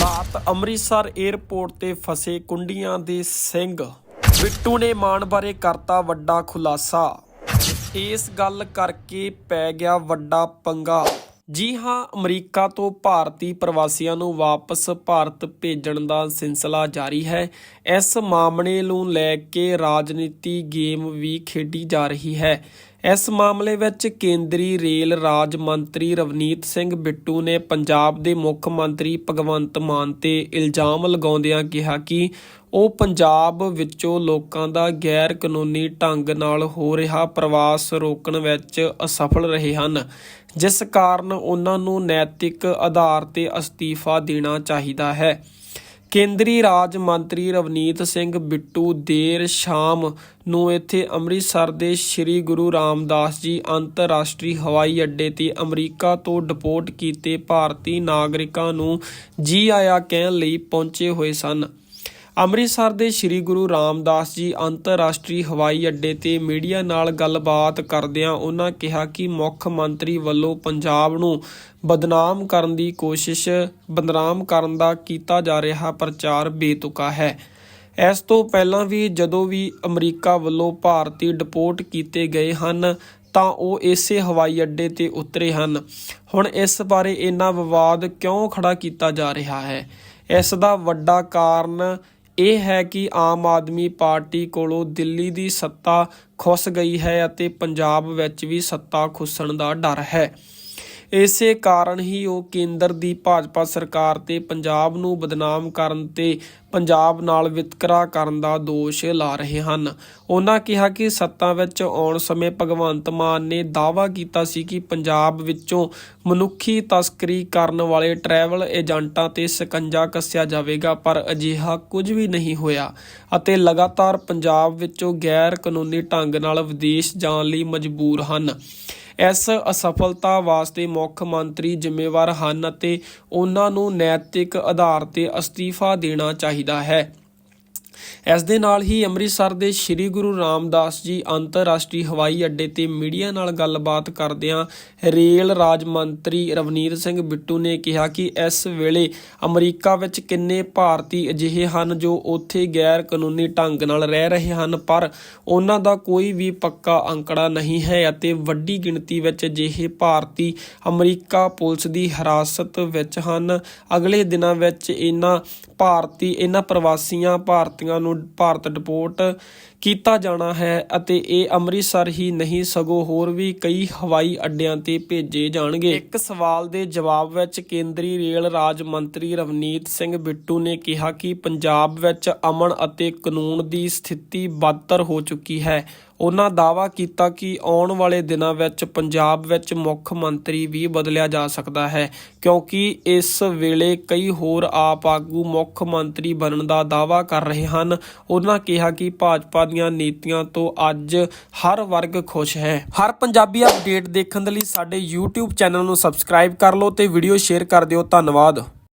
ਰਾਤ ਅੰਮ੍ਰਿਤਸਰ 에ਅਰਪੋਰਟ ਤੇ ਫਸੇ ਕੁੰਡੀਆਂ ਦੇ ਸਿੰਘ ਬਿੱਟੂ ਨੇ ਮਾਨ ਬਾਰੇ ਕਰਤਾ ਵੱਡਾ ਖੁਲਾਸਾ। ਇਸ ਗੱਲ ਕਰਕੇ ਪੈ ਗਿਆ ਵੱਡਾ ਪੰਗਾ। ਜੀ ਹਾਂ, ਅਮਰੀਕਾ ਤੋਂ ਭਾਰਤੀ ਪ੍ਰਵਾਸੀਆਂ ਨੂੰ ਵਾਪਸ ਭਾਰਤ ਭੇਜਣ ਦਾ ਸਿਲਸਿਲਾ ਜਾਰੀ ਹੈ। ਇਸ ਮਾਮਲੇ ਨੂੰ ਲੈ ਕੇ ਰਾਜਨੀਤੀ ਗੇਮ ਵੀ ਖੇਡੀ ਜਾ ਰਹੀ ਹੈ। ਇਸ ਮਾਮਲੇ ਵਿੱਚ ਕੇਂਦਰੀ ਰੇਲ ਰਾਜ ਮੰਤਰੀ ਰਵਨੀਤ ਸਿੰਘ ਬਿੱਟੂ ਨੇ ਪੰਜਾਬ ਦੇ ਮੁੱਖ ਮੰਤਰੀ ਭਗਵੰਤ ਮਾਨ ਤੇ ਇਲਜ਼ਾਮ ਲਗਾਉਂਦਿਆਂ ਕਿਹਾ ਕਿ ਉਹ ਪੰਜਾਬ ਵਿੱਚੋਂ ਲੋਕਾਂ ਦਾ ਗੈਰ ਕਾਨੂੰਨੀ ਢੰਗ ਨਾਲ ਹੋ ਰਿਹਾ ਪ੍ਰਵਾਸ ਰੋਕਣ ਵਿੱਚ ਅਸਫਲ ਰਹੇ ਹਨ, ਜਿਸ ਕਾਰਨ ਉਹਨਾਂ ਨੂੰ ਨੈਤਿਕ ਆਧਾਰ ਤੇ ਅਸਤੀਫਾ ਦੇਣਾ ਚਾਹੀਦਾ ਹੈ। ਕੇਂਦਰੀ ਰਾਜ ਮੰਤਰੀ ਰਵਨੀਤ ਸਿੰਘ ਬਿੱਟੂ ਦੇਰ ਸ਼ਾਮ ਨੂੰ ਇੱਥੇ ਅੰਮ੍ਰਿਤਸਰ ਦੇ ਸ੍ਰੀ ਗੁਰੂ ਰਾਮਦਾਸ ਜੀ ਅੰਤਰਰਾਸ਼ਟਰੀ ਹਵਾਈ ਅੱਡੇ ਤੇ ਅਮਰੀਕਾ ਤੋਂ ਡਿਪੋਰਟ ਕੀਤੇ ਭਾਰਤੀ ਨਾਗਰਿਕਾਂ ਨੂੰ ਜੀ ਆਇਆ ਕਹਿਣ ਲਈ ਪਹੁੰਚੇ ਹੋਏ ਸਨ। ਅੰਮ੍ਰਿਤਸਰ ਦੇ ਸ੍ਰੀ ਗੁਰੂ ਰਾਮਦਾਸ ਜੀ ਅੰਤਰਰਾਸ਼ਟਰੀ ਹਵਾਈ ਅੱਡੇ ਤੇ ਮੀਡੀਆ ਨਾਲ ਗੱਲਬਾਤ ਕਰਦਿਆਂ ਉਹਨਾਂ ਕਿਹਾ ਕਿ ਮੁੱਖ ਮੰਤਰੀ ਵੱਲੋਂ ਪੰਜਾਬ ਨੂੰ ਬਦਨਾਮ ਕਰਨ ਦੀ ਕੋਸ਼ਿਸ਼, ਬਦਨਾਮ ਕਰਨ ਦਾ ਕੀਤਾ ਜਾ ਰਿਹਾ ਪ੍ਰਚਾਰ ਬੇਤੁਕਾ ਹੈ। ਇਸ ਤੋਂ ਪਹਿਲਾਂ ਵੀ ਜਦੋਂ ਵੀ ਅਮਰੀਕਾ ਵੱਲੋਂ ਭਾਰਤੀ ਡਿਪੋਰਟ ਕੀਤੇ ਗਏ ਹਨ, ਤਾਂ ਉਹ ਇਸੇ ਹਵਾਈ ਅੱਡੇ ਤੇ ਉਤਰੇ ਹਨ। ਹੁਣ ਇਸ ਬਾਰੇ ਇੰਨਾ ਵਿਵਾਦ ਕਿਉਂ ਖੜਾ ਕੀਤਾ ਜਾ ਰਿਹਾ ਹੈ? ਇਸ ਦਾ ਵੱਡਾ ਕਾਰਨ ਇਹ ਹੈ ਕਿ ਆਮ ਆਦਮੀ ਪਾਰਟੀ ਕੋਲੋਂ ਦਿੱਲੀ ਦੀ ਸੱਤਾ ਖੁੱਸ ਗਈ ਹੈ ਅਤੇ ਪੰਜਾਬ ਵਿੱਚ ਵੀ ਸੱਤਾ ਖੁੱਸਣ ਦਾ ਡਰ ਹੈ। ਇਸੇ ਕਾਰਨ ਹੀ ਉਹ ਕੇਂਦਰ ਦੀ ਭਾਜਪਾ ਸਰਕਾਰ ਤੇ ਪੰਜਾਬ ਨੂੰ ਬਦਨਾਮ ਕਰਨ ਤੇ ਪੰਜਾਬ ਨਾਲ ਵਿਤਕਰਾ ਕਰਨ ਦਾ ਦੋਸ਼ ਲਾ ਰਹੇ ਹਨ। ਉਹਨਾਂ ਕਿਹਾ ਕਿ ਸੱਤਾ ਵਿੱਚ ਆਉਣ ਸਮੇਂ ਭਗਵੰਤ ਮਾਨ ਨੇ ਦਾਅਵਾ ਕੀਤਾ ਸੀ ਕਿ ਪੰਜਾਬ ਵਿੱਚੋਂ ਮਨੁੱਖੀ ਤਸਕਰੀ ਕਰਨ ਵਾਲੇ ਟਰੈਵਲ ਏਜੰਟਾਂ ਤੇ ਸਕੰਜਾ ਕੱਸਿਆ ਜਾਵੇਗਾ, ਪਰ ਅਜਿਹਾ ਕੁਝ ਵੀ ਨਹੀਂ ਹੋਇਆ ਅਤੇ ਲਗਾਤਾਰ ਪੰਜਾਬ ਵਿੱਚੋਂ ਗੈਰ ਕਾਨੂੰਨੀ ਢੰਗ ਨਾਲ ਵਿਦੇਸ਼ ਜਾਣ ਲਈ ਮਜਬੂਰ ਹਨ। ਇਸ ਅਸਫਲਤਾ ਵਾਸਤੇ ਮੁੱਖ ਮੰਤਰੀ ਜ਼ਿੰਮੇਵਾਰ ਹਨ ਅਤੇ ਉਹਨਾਂ ਨੂੰ ਨੈਤਿਕ ਆਧਾਰ ਤੇ ਅਸਤੀਫਾ ਦੇਣਾ ਚਾਹੀਦਾ ਹੈ। ਇਸ ਦੇ ਨਾਲ ਹੀ ਅੰਮ੍ਰਿਤਸਰ ਦੇ ਸ੍ਰੀ ਗੁਰੂ ਰਾਮਦਾਸ ਜੀ ਅੰਤਰਰਾਸ਼ਟਰੀ ਹਵਾਈ ਅੱਡੇ ਤੇ ਮੀਡੀਆ ਨਾਲ ਗੱਲਬਾਤ ਕਰਦਿਆਂ ਰੇਲ ਰਾਜ ਮੰਤਰੀ ਰਵਨੀਤ ਸਿੰਘ ਬਿੱਟੂ ਨੇ ਕਿਹਾ ਕਿ ਇਸ ਵੇਲੇ ਅਮਰੀਕਾ ਵਿੱਚ ਕਿੰਨੇ ਭਾਰਤੀ ਅਜਿਹੇ ਹਨ ਜੋ ਉੱਥੇ ਗੈਰ ਕਾਨੂੰਨੀ ਢੰਗ ਨਾਲ ਰਹਿ ਰਹੇ ਹਨ, ਪਰ ਉਹਨਾਂ ਦਾ ਕੋਈ ਵੀ ਪੱਕਾ ਅੰਕੜਾ ਨਹੀਂ ਹੈ ਅਤੇ ਵੱਡੀ ਗਿਣਤੀ ਵਿੱਚ ਅਜਿਹੇ ਭਾਰਤੀ ਅਮਰੀਕਾ ਪੁਲਿਸ ਦੀ ਹਿਰਾਸਤ ਵਿੱਚ ਹਨ। ਅਗਲੇ ਦਿਨਾਂ ਵਿੱਚ ਇਹਨਾਂ ਭਾਰਤੀ, ਇਹਨਾਂ ਪ੍ਰਵਾਸੀਆਂ ਭਾਰਤੀਆਂ ਨੂੰ ਭਾਰਤ ਡਿਪੋਰਟ ਕੀਤਾ ਜਾਣਾ ਹੈ ਅਤੇ ਇਹ ਅੰਮ੍ਰਿਤਸਰ ਹੀ ਨਹੀਂ, ਸਗੋਂ ਹੋਰ ਵੀ ਕਈ ਹਵਾਈ ਅੱਡਿਆਂ ਤੇ ਭੇਜੇ ਜਾਣਗੇ। ਇੱਕ ਸਵਾਲ ਦੇ ਜਵਾਬ ਵਿੱਚ ਕੇਂਦਰੀ ਰੇਲ ਰਾਜ ਮੰਤਰੀ ਰਵਨੀਤ ਸਿੰਘ ਬਿੱਟੂ ਨੇ ਕਿਹਾ ਕਿ ਪੰਜਾਬ ਵਿੱਚ ਅਮਨ ਅਤੇ ਕਾਨੂੰਨ ਦੀ ਸਥਿਤੀ ਬਦਤਰ ਹੋ ਚੁੱਕੀ ਹੈ। ਉਹਨਾਂ ਦਾਅਵਾ ਕੀਤਾ ਕਿ ਆਉਣ ਵਾਲੇ ਦਿਨਾਂ ਵਿੱਚ ਪੰਜਾਬ ਵਿੱਚ ਮੁੱਖ ਮੰਤਰੀ ਵੀ ਬਦਲਿਆ ਜਾ ਸਕਦਾ ਹੈ, ਕਿਉਂਕਿ ਇਸ ਵੇਲੇ ਕਈ ਹੋਰ ਆਪ ਆਗੂ ਮੁੱਖ ਮੰਤਰੀ ਬਣਨ ਦਾ ਦਾਅਵਾ ਕਰ ਰਹੇ ਹਨ। ਉਹਨਾਂ ਕਿਹਾ ਕਿ ਭਾਜਪਾ ਦੀਆਂ ਨੀਤੀਆਂ ਤੋਂ ਅੱਜ ਹਰ ਵਰਗ ਖੁਸ਼ ਹੈ। ਹਰ ਪੰਜਾਬੀ ਅਪਡੇਟ ਦੇਖਣ ਦੇ ਲਈ ਸਾਡੇ YouTube ਚੈਨਲ ਨੂੰ ਸਬਸਕ੍ਰਾਈਬ ਕਰ ਲਓ ਤੇ ਵੀਡੀਓ ਸ਼ੇਅਰ ਕਰ ਦਿਓ। ਧੰਨਵਾਦ।